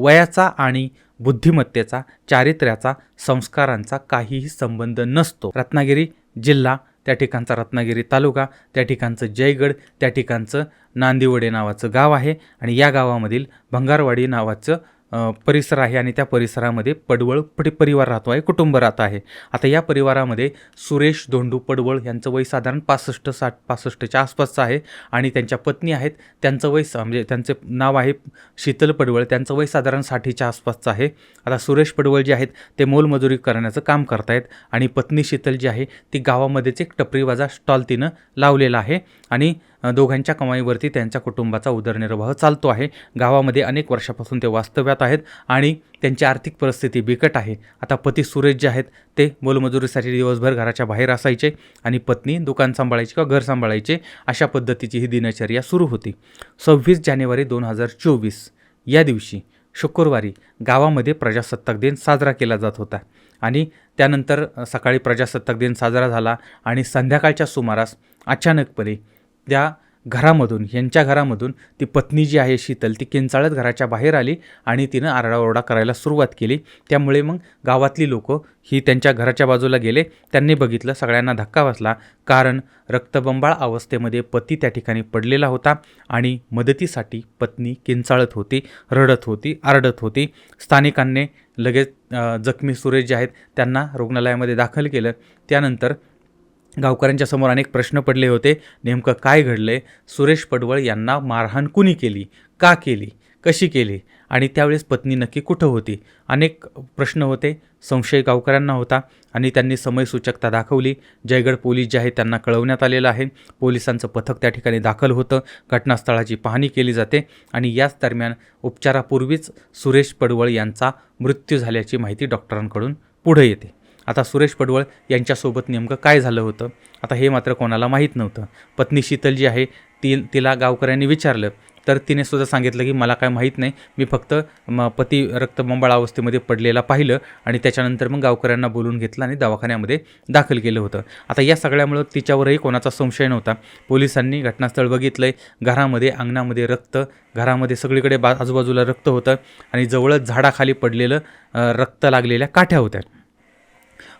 वयाचा आणि बुद्धिमत्तेचा चारित्र्याचा संस्कारांचा काहीही संबंध नसतो. रत्नागिरी जिल्हा त्या ठिकाणचा रत्नागिरी तालुका त्या ठिकाणचं जयगड त्या ठिकाणचं नांदिवडे नावाचं गाव आहे आणि या गावामधील भंगारवाडी नावाचं परिसर आहे आणि त्या परिसरामध्ये पडवळ परि परिवार राहतो आहे कुटुंब राहत आहे. आता या परिवारामध्ये सुरेश धोंडू पडवळ यांचं वय साधारण पासष्ट साठ पासष्टच्या आसपासचं आहे आणि त्यांच्या पत्नी आहेत. त्यांचं वय सा- म्हणजे त्यांचे नाव आहे शीतल पडवळ. त्यांचं वय साधारण साठीच्या आसपासचं आहे. आता सुरेश पडवळ जे आहेत ते मोलमजुरी करण्याचं काम करतायत आणि पत्नी शीतल जी आहे ती गावामध्येच एक टपरीवाजा स्टॉल तिनं लावलेला आहे. आणि दोघांच्या कमाईवरती त्यांच्या कुटुंबाचा उदरनिर्वाह चालतो आहे. गावामध्ये अनेक वर्षापासून ते वास्तव्यात आहेत आणि त्यांची आर्थिक परिस्थिती बिकट आहे. आता पती सुरेश जे आहेत ते मोलमजुरीसाठी दिवसभर घराच्या बाहेर असायचे आणि पत्नी दुकान सांभाळायची किंवा घर सांभाळायचे अशा पद्धतीची ही दिनचर्या सुरू होती. सव्वीस जानेवारी दोन हजार चोवीस या दिवशी शुक्रवारी गावामध्ये प्रजासत्ताक दिन साजरा केला जात होता आणि त्यानंतर सकाळी प्रजासत्ताक दिन साजरा झाला आणि संध्याकाळच्या सुमारास अचानकपणे त्या घरामधून यांच्या घरामधून ती पत्नी जी आहे शीतल ती किंचाळत घराच्या बाहेर आली आणि तिनं आरडाओरडा करायला सुरुवात केली. त्यामुळे मग गावातली लोकं ही त्यांच्या घराच्या बाजूला गेले. त्यांनी बघितलं सगळ्यांना धक्का बसला. कारण रक्तबंबाळ अवस्थेमध्ये पती त्या ठिकाणी पडलेला होता आणि मदतीसाठी पत्नी किंचाळत होती रडत होती आरडत होती. स्थानिकांनी लगेच जखमी सुरेश जे आहेत त्यांना रुग्णालयामध्ये दाखल केलं. त्यानंतर गावकऱ्यांच्या समोर अनेक प्रश्न पडले होते. नेमकं काय घडलं आहे सुरेश पडवळ यांना मारहाण कुणी केली? का केली? कशी केली? आणि त्यावेळेस पत्नी नक्की कुठं होती? अनेक प्रश्न होते. संशय गावकऱ्यांना होता आणि त्यांनी समयसूचकता दाखवली. जयगड पोलीस जे आहे त्यांना कळवण्यात आलेलं आहे. पोलिसांचं पथक त्या ठिकाणी दाखल होतं. घटनास्थळाची पाहणी केली जाते आणि याच दरम्यान उपचारापूर्वीच सुरेश पडवळ यांचा मृत्यू झाल्याची माहिती डॉक्टरांकडून पुढे येते. आता सुरेश पडवळ यांच्यासोबत नेमकं काय झालं होतं? आता हे मात्र कोणाला माहीत नव्हतं. पत्नी शीतल जी आहे ती तिला गावकऱ्यांनी विचारलं. तर तिने सुद्धा सांगितलं की मला काय माहीत नाही. मी फक्त म पती रक्तबंबाळ अवस्थेमध्ये पडलेला पाहिलं आणि त्याच्यानंतर मग गावकऱ्यांना बोलून घेतलं आणि दवाखान्यामध्ये दाखल केलं होतं. आता या सगळ्यामुळं तिच्यावरही कोणाचा संशय नव्हता. पोलिसांनी घटनास्थळ बघितलं आहे घरामध्ये अंगणामध्ये रक्त घरामध्ये सगळीकडे बा आजूबाजूला रक्त होतं आणि जवळच झाडाखाली पडलेलं रक्त लागलेल्या काठ्या होत्या.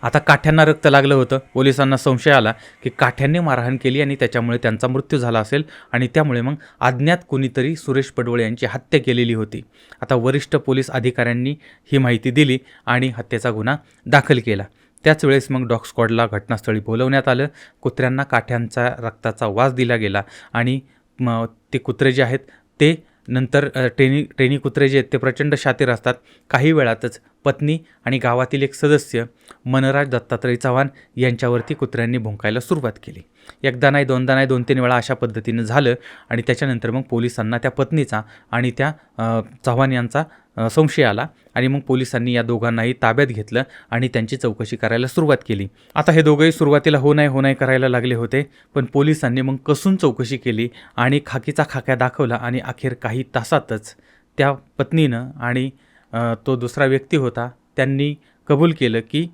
आता काठ्यांना रक्त लागलं होतं. पोलिसांना संशय आला की काठ्यांनी मारहाण केली आणि त्याच्यामुळे त्यांचा मृत्यू झाला असेल आणि त्यामुळे मग अज्ञात कोणीतरी सुरेश पडवळे यांची हत्या केलेली होती. आता वरिष्ठ पोलीस अधिकाऱ्यांनी ही माहिती दिली आणि हत्येचा गुन्हा दाखल केला. त्याच वेळेस मग डॉग स्क्वॉडला घटनास्थळी बोलवण्यात आलं. कुत्र्यांना काठ्यांचा रक्ताचा वास दिला गेला आणि म ते कुत्रे जे आहेत ते नंतर टेनी ट्रेनी ट्रेनी कुत्रे जे आहेत ते प्रचंड शातीर असतात. काही वेळातच पत्नी आणि गावातील एक सदस्य मनराज दत्तात्रय चव्हाण यांच्यावरती कुत्र्यांनी भुंकायला सुरुवात केली. एकदा नाही दोनदा नाही दोन तीन वेळा अशा पद्धतीनं झालं आणि त्याच्यानंतर मग पोलिसांना त्या पत्नीचा आणि त्या चव्हाण यांचा संशय आला आणि मग पोलिसांनी या दोघांनाही ताब्यात घेतलं आणि त्यांची चौकशी करायला सुरुवात केली. आता हे दोघंही सुरुवातीला हो नाही हो नाही करायला लागले होते पण पोलिसांनी मग कसून चौकशी केली आणि खाकीचा खाक्या दाखवला आणि अखेर काही तासातच त्या पत्नीनं आणि तो दुसरा व्यक्ती होता त्यांनी कबूल केलं की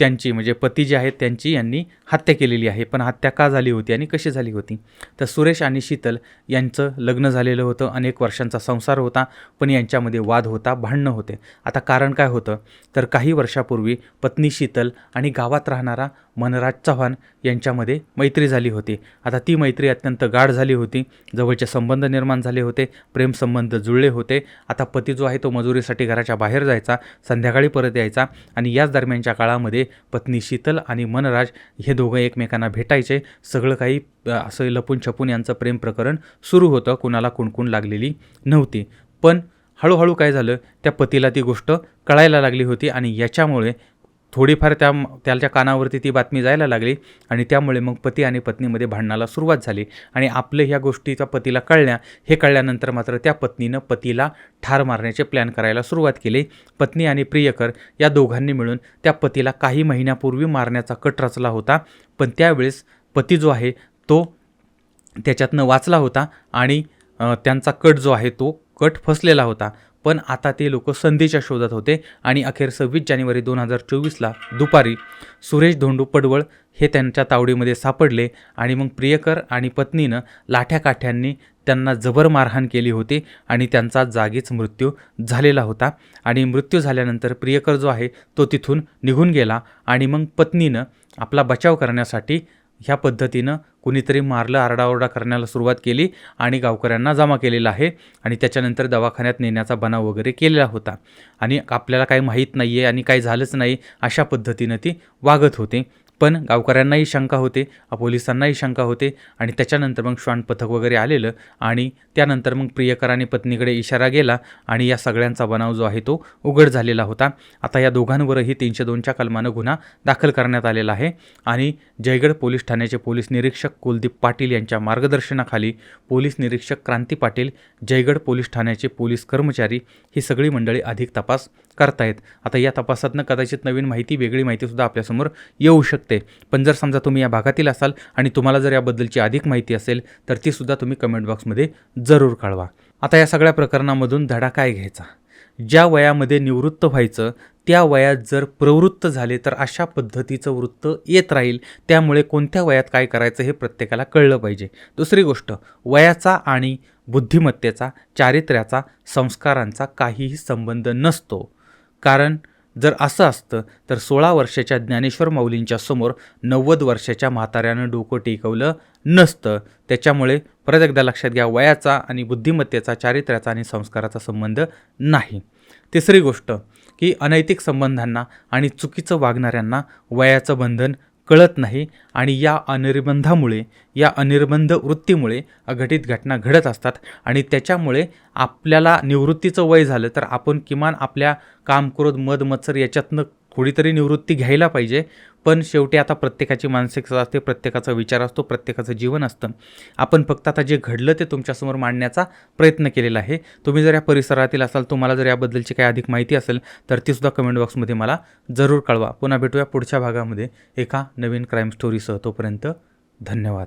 त्यांची म्हणजे पती जे आहेत त्यांची यांनी हत्या केलेली आहे. पण हत्या का झाली होती आणि कशी झाली होती? तर सुरेश आणि शीतल यांचं लग्न झालेलं होतं. अनेक वर्षांचा संसार होता पण यांच्यामध्ये वाद होता भांडणं होते. आता कारण काय होतं? तर काही वर्षापूर्वी पत्नी शीतल आणि गावात राहणारा मनराज चव्हाण यांच्यामध्ये मैत्री झाली होती. आता ती मैत्री अत्यंत गाढ झाली होती. जवळचे संबंध निर्माण झाले होते प्रेमसंबंध जुळले होते. आता पती जो आहे तो मजुरीसाठी घराच्या बाहेर जायचा संध्याकाळी परत यायचा आणि याच दरम्यानच्या काळामध्ये पत्नी शीतल आणि मनराज हे दोघं एकमेकांना भेटायचे. सगळं काही असं लपून छपून यांचं प्रेम प्रकरण सुरू होतं. कुणाला कुणकुण लागलेली नव्हती. पण हळूहळू काय झालं त्या पतीला ती गोष्ट कळायला लागली होती आणि याच्यामुळे थोडीफार त्या त्याच्या कानावरती ती बातमी जायला लागली आणि त्यामुळे मग पती आणि पत्नीमध्ये भांडणाला सुरुवात झाली. आणि आपलं ह्या गोष्टीच्या पतीला कळण्या हे कळल्यानंतर मात्र त्या पत्नीनं पतीला ठार मारण्याचे प्लॅन करायला सुरुवात केली. पत्नी आणि प्रियकर या दोघांनी मिळून त्या पतीला काही महिन्यापूर्वी मारण्याचा कट रचला होता. पण त्यावेळेस पती जो आहे तो त्याच्यातनं वाचला होता आणि त्यांचा कट जो आहे तो कट फसलेला होता. पण आता ते लोक संधीच्या शोधात होते आणि अखेर सव्वीस जानेवारी दोन हजार चोवीसला दुपारी सुरेश धोंडू पडवळ हे त्यांच्या तावडीमध्ये सापडले आणि मग प्रियकर आणि पत्नीनं लाठ्याकाठ्यांनी त्यांना जबर मारहाण केली होती आणि त्यांचा जागीच मृत्यू झालेला होता. आणि मृत्यू झाल्यानंतर प्रियकर जो आहे तो तिथून निघून गेला आणि मग पत्नीनं आपला बचाव करण्यासाठी ह्या पद्धतीनं कुणीतरी मारलं आरडाओरडा करण्याला सुरुवात केली आणि गावकऱ्यांना जमा केलेला आहे आणि त्याच्यानंतर दवाखान्यात नेण्याचा बनाव वगैरे केलेला होता. आणि आपल्याला काही माहीत नाही आहे आणि काही झालंच नाही अशा पद्धतीनं ती वागत होते. पण गावकऱ्यांनाही शंका होते पोलिसांनाही शंका होते आणि त्याच्यानंतर मग श्वान पथक वगैरे आलेलं आणि त्यानंतर मग प्रियकर आणि पत्नीकडे इशारा गेला आणि या सगळ्यांचा बनाव जो आहे तो उघड झालेला होता. आता या दोघांवरही तीनशे दोनच्या कलमानं गुन्हा दाखल करण्यात आलेला आहे आणि जयगड पोलीस ठाण्याचे पोलीस निरीक्षक कुलदीप पाटील यांच्या मार्गदर्शनाखाली पोलीस निरीक्षक क्रांती पाटील जयगड पोलीस ठाण्याचे पोलीस कर्मचारी ही सगळी मंडळी अधिक तपास करतायत. आता या तपासातनं कदाचित नवीन माहिती वेगळी माहितीसुद्धा आपल्यासमोर येऊ शकते. पण जर समजा तुम्ही या भागातील असाल आणि तुम्हाला जर याबद्दलची अधिक माहिती असेल तर तीसुद्धा तुम्ही कमेंट बॉक्समध्ये जरूर कळवा. आता या सगळ्या प्रकरणामधून धडा काय घ्यायचा? ज्या वयामध्ये निवृत्त व्हायचं त्या वयात जर प्रवृत्त झाले तर अशा पद्धतीचं वृत्त येत राहील. त्यामुळे कोणत्या वयात काय करायचं हे प्रत्येकाला कळलं पाहिजे. दुसरी गोष्ट वयाचा आणि बुद्धिमत्तेचा चारित्र्याचा संस्कारांचा काहीही संबंध नसतो. कारण जर असं असतं तर सोळा वर्षाच्या ज्ञानेश्वर माऊलींच्या समोर नव्वद वर्षाच्या म्हाताऱ्यानं डोकं टेकवलं नसतं. त्याच्यामुळे परत एकदा लक्षात घ्या वयाचा आणि बुद्धिमत्तेचा चारित्र्याचा आणि संस्काराचा संबंध नाही. तिसरी गोष्ट की अनैतिक संबंधांना आणि चुकीचं वागणाऱ्यांना वयाचं बंधन कळत नाही आणि या अनिर्बंधामुळे या अनिर्बंध वृत्तीमुळे अघटित घटना घडत असतात आणि त्याच्यामुळे आपल्याला निवृत्तीचं वय झालं तर आपण किमान आपल्या काम क्रोध मद मत्सर याच्यातनं थोडीतरी निवृत्ती घ्यायला पाहिजे पण शेवटी आता प्रत्येकाची मानसिकता असते प्रत्येकाचा विचार असतो प्रत्येकाचं जीवन असतं. आपण फक्त आता जे घडलं ते तुमच्यासमोर मांडण्याचा प्रयत्न केलेला आहे. तुम्ही जर या परिसरातील असाल तुम्हाला जर याबद्दलची काही अधिक माहिती असेल तर तीसुद्धा कमेंट बॉक्समध्ये मला जरूर कळवा. पुन्हा भेटूया पुढच्या भागामध्ये एका नवीन क्राईम स्टोरीसह. तोपर्यंत धन्यवाद.